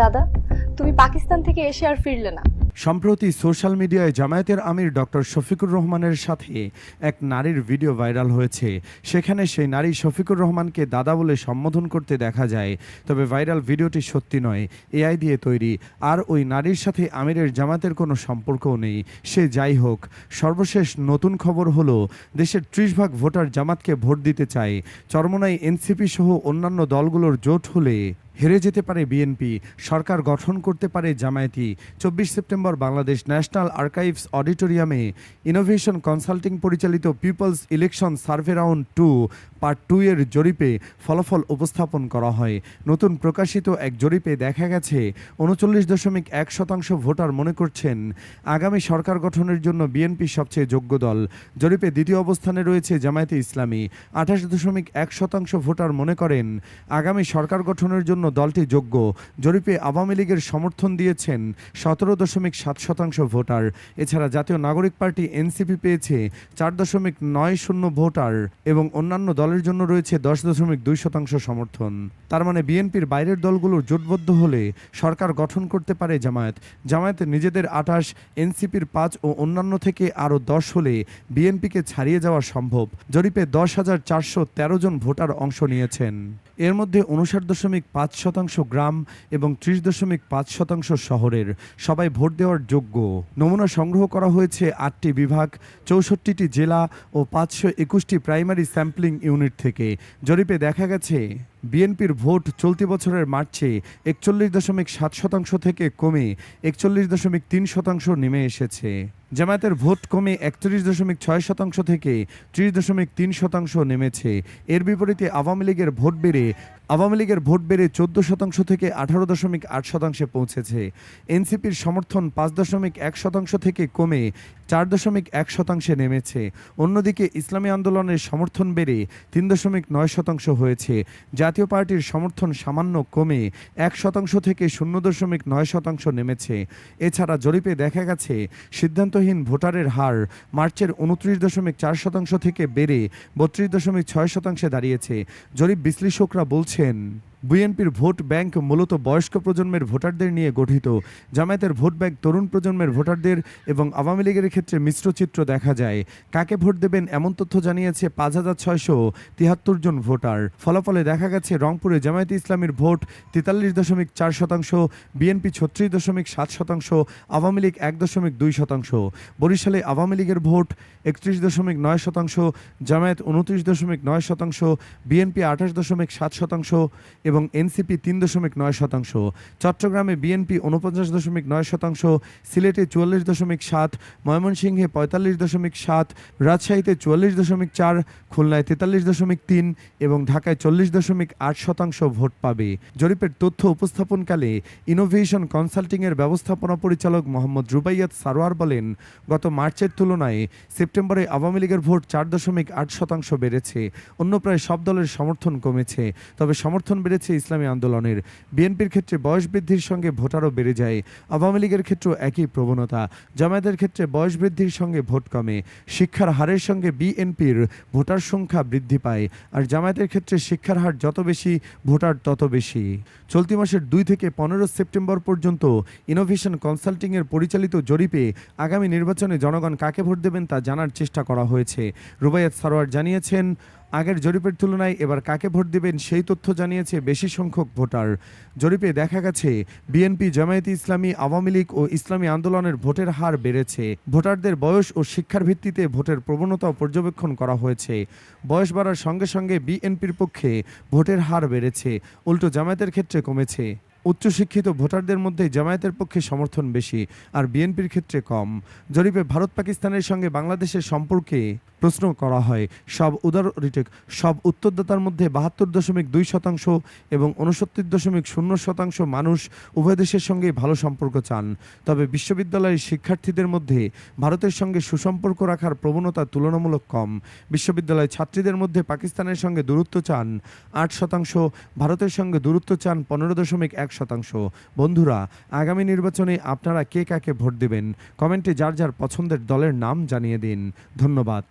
দাদা, তুমি পাকিস্তান থেকে এসে আর ফিরলে না। সম্প্রতি সোশ্যাল মিডিয়ায় জামায়াতের আমির ডক্টর শফিকুর রহমানের সাথে এক নারীর ভিডিও ভাইরাল হয়েছে। সেখানে সেই নারী শফিকুর রহমানকে দাদা বলে সম্বোধন করতে দেখা যায়। তবে ভাইরাল ভিডিওটি সত্যি নয়, এআই দিয়ে তৈরি। আর ওই নারীর সাথে আমিরের জামাতের কোনো সম্পর্কও নেই। সে যাই হোক, সর্বশেষ নতুন খবর হলো, দেশের ত্রিশ ভাগ ভোটার জামাতকে ভোট দিতে চায়। চরমনাই এনসিপি সহ অন্যান্য দলগুলোর জোট হলে হেরে যেতে পারে বিএনপি, সরকার গঠন করতে পারে জামায়াতি। চব্বিশ সেপ্টেম্বর বাংলাদেশ ন্যাশনাল আর্কাইভস অডিটোরিয়ামে ইনোভেশন কনসাল্টিং পরিচালিত peoples election survey round two part two এর জরিপে ফলাফল উপস্থাপন করা হয়। নতুন প্রকাশিত এক জরিপে দেখা গেছে, উনচল্লিশ দশমিক এক শতাংশ ভোটার মনে করছেন, আগামী সরকার গঠনের জন্য বিএনপি সবচেয়ে যোগ্য দল। জরিপে দ্বিতীয় অবস্থানে রয়েছে জামায়াতে ইসলামী, আঠাশ দশমিক এক শতাংশ ভোটার মনে করেন, আগামী সরকার গঠনের জন্য দলটি যোগ্য। জরিপে আওয়ামী লীগের সমর্থন দিয়েছেন সতেরো দশমিক সাত শতাংশ ভোটার। এছাড়া জাতীয় নাগরিক পার্টি এনসিপি পেয়েছে চার দশমিক নয় শূন্য ভোটার এবং অন্যান্য দলের জন্য রয়েছে দশ দশমিক দুই শতাংশ সমর্থন। তার মানে বিএনপির বাইরের দলগুলো জোটবদ্ধ হলে সরকার গঠন করতে পারে জামায়াত। জামায়াত নিজেদের আঠাশ এনসিপির পাঁচ ও অন্যান্য থেকে আরও দশ হলে বিএনপিকে ছাড়িয়ে যাওয়া সম্ভব। জরিপে দশ হাজার চারশো তেরো জন ভোটার অংশ নিয়েছেন। এর মধ্যে উনষাট দশমিক পাঁচ শতাংশ গ্রাম এবং ত্রিশ দশমিক পাঁচ শতাংশ শহরের। সবাই ভোট দেওয়ার যোগ্য। নমুনা সংগ্রহ করা হয়েছে আটটি বিভাগ, চৌষট্টিটি জেলা ও পাঁচশো একুশটি প্রাইমারি স্যাম্পলিং ইউনিট থেকে। জরিপে দেখা গেছে বিএনপির ভোট চলতি বছরের মার্চে একচল্লিশ দশমিক সাত শতাংশ থেকে কমে একচল্লিশ দশমিক তিন শতাংশ নেমে এসেছে। জামায়াতের ভোট কমে একত্রিশ দশমিক ছয় শতাংশ থেকে ত্রিশ দশমিক তিন শতাংশ নেমেছে। এর বিপরীতে আওয়ামী লীগের ভোট বেড়ে, আওয়ামী লীগের ভোট বেড়ে চোদ্দ শতাংশ থেকে আঠারো দশমিক আট শতাংশে পৌঁছেছে। এনসিপির সমর্থন পাঁচ দশমিক এক শতাংশ থেকে কমে চার দশমিক এক শতাংশে নেমেছে। অন্যদিকে ইসলামী আন্দোলনের সমর্থন বেড়ে তিন দশমিক নয় শতাংশ হয়েছে। জাতীয় পার্টির সমর্থন সামান্য কমে এক শতাংশ থেকে শূন্য দশমিক নয় শতাংশ নেমেছে। এছাড়া জরিপে দেখা গেছে, সিদ্ধান্তহীন ভোটারের হার মার্চের উনত্রিশ দশমিক চার শতাংশ থেকে বেড়ে বত্রিশ দশমিক ছয় শতাংশে দাঁড়িয়েছে। জরিপ বিশ্লেষকরা বলছেন বিএনপির ভোট ব্যাংক মূলত বয়স্ক প্রজন্মের ভোটারদের নিয়ে গঠিত। জামায়াতের ভোট ব্যাংক তরুণ প্রজন্মের ভোটারদের এবং আওয়ামী লীগের ক্ষেত্রে মিশ্র চিত্র দেখা যায়। কাকে ভোট দেবেন এমন তথ্য জানিয়েছে পাঁচ হাজার ছয়শো তিয়াত্তর জন ভোটার। ফলাফলে দেখা গেছে, রংপুরে জামায়াতে ইসলামীর ভোট তেতাল্লিশ দশমিক চার শতাংশ, বিএনপি ছত্রিশ দশমিক সাত শতাংশ, আওয়ামী লীগ এক দশমিক দুই শতাংশ। বরিশালে আওয়ামী লীগের ভোট একত্রিশ দশমিক নয় শতাংশ, জামায়াত উনত্রিশ দশমিক নয় শতাংশ, বিএনপি আঠাশ দশমিক সাত শতাংশ এবং এনসিপি তিন দশমিক নয় শতাংশ, চট্টগ্রামে বিএনপি উনপঞ্চাশ দশমিক নয় শতাংশ, সিলেটে চুয়াল্লিশ দশমিক সাত, ময়মনসিংহে পঁয়তাল্লিশ দশমিক সাত, রাজশাহীতে চুয়াল্লিশ দশমিক চার, খুলনায় তেতাল্লিশ দশমিক তিন এবং ঢাকায় চল্লিশ দশমিক আট শতাংশ ভোট পাবে। জরিপের তথ্য উপস্থাপনকালে ইনোভেশন কনসাল্টিংয়ের ব্যবস্থাপনা পরিচালক মোহাম্মদ রুবাইয়াত সারোয়ার বলেন, গত মার্চের তুলনায় সেপ্টেম্বরে আওয়ামী লীগের ভোট চার দশমিক আট শতাংশ বেড়েছে, অন্য প্রায় সব দলের সমর্থন কমেছে, তবে সমর্থন বেড়েছে ইসলামী আন্দোলনের। বিএনপির ক্ষেত্রে বয়স বৃদ্ধির সঙ্গে ভোটারও বেড়ে যায়। আওয়ামী লীগের ক্ষেত্রেও একই প্রবণতা। জামায়াতের ক্ষেত্রে বয়স বৃদ্ধির সঙ্গে ভোট কমে। শিক্ষার হারের সঙ্গে বিএনপির ভোটার সংখ্যা বৃদ্ধি পায়। আর জামায়াতের ক্ষেত্রে শিক্ষার হার যত বেশি, ভোটার তত বেশি। চলতি মাসের দুই থেকে পনেরো সেপ্টেম্বর পর্যন্ত ইনোভেশন কনসাল্টিংয়ের পরিচালিত জরিপে আগামী নির্বাচনে জনগণ কাকে ভোট দেবেন তা জানার চেষ্টা করা হয়েছে। রুবাইয়াত সারোয়ার জানিয়েছেন আগের জরিপের তুলনায় এবার কাকে ভোট দেবেন সেই তথ্য জানিয়েছে বেশি সংখ্যক ভোটার। জরিপে দেখা গেছে, বিএনপি, জামায়াতে ইসলামী, আওয়ামী লীগ ও ইসলামী আন্দোলনের ভোটের হার বেড়েছে। ভোটারদের বয়স ও শিক্ষার ভিত্তিতে ভোটের প্রবণতা পর্যবেক্ষণ করা হয়েছে। বয়স বাড়ার সঙ্গে সঙ্গে বিএনপির পক্ষে ভোটের হার বেড়েছে। উল্টো জামায়াতের ক্ষেত্রে কমেছে। উচ্চশিক্ষিত ভোটারদের মধ্যে জামায়াতের পক্ষে সমর্থন বেশি আর বিএনপির ক্ষেত্রে কম। জরিপে ভারত পাকিস্তানের সঙ্গে বাংলাদেশের সম্পর্কে প্রশ্ন করা হয়। সব উদার সব উত্তরদাতার মধ্যে বাহাত্তর দশমিক দুই শতাংশ এবং উনসত্তর দশমিক শূন্য শতাংশ মানুষ উভয় দেশের সঙ্গে ভালো সম্পর্ক চান। তবে বিশ্ববিদ্যালয়ের শিক্ষার্থীদের মধ্যে ভারতের সঙ্গে সুসম্পর্ক রাখার প্রবণতা তুলনামূলক কম। বিশ্ববিদ্যালয় ছাত্রীদের মধ্যে পাকিস্তানের সঙ্গে দূরত্ব চান আট শতাংশ, ভারতের সঙ্গে দূরত্ব চান পনেরো দশমিক এক শতাংশ। বন্ধুরা, আগামী নির্বাচনে আপনারা কে কাকে ভোট দেবেন? কমেন্টে যার যার পছন্দের দলের নাম জানিয়ে দিন। ধন্যবাদ।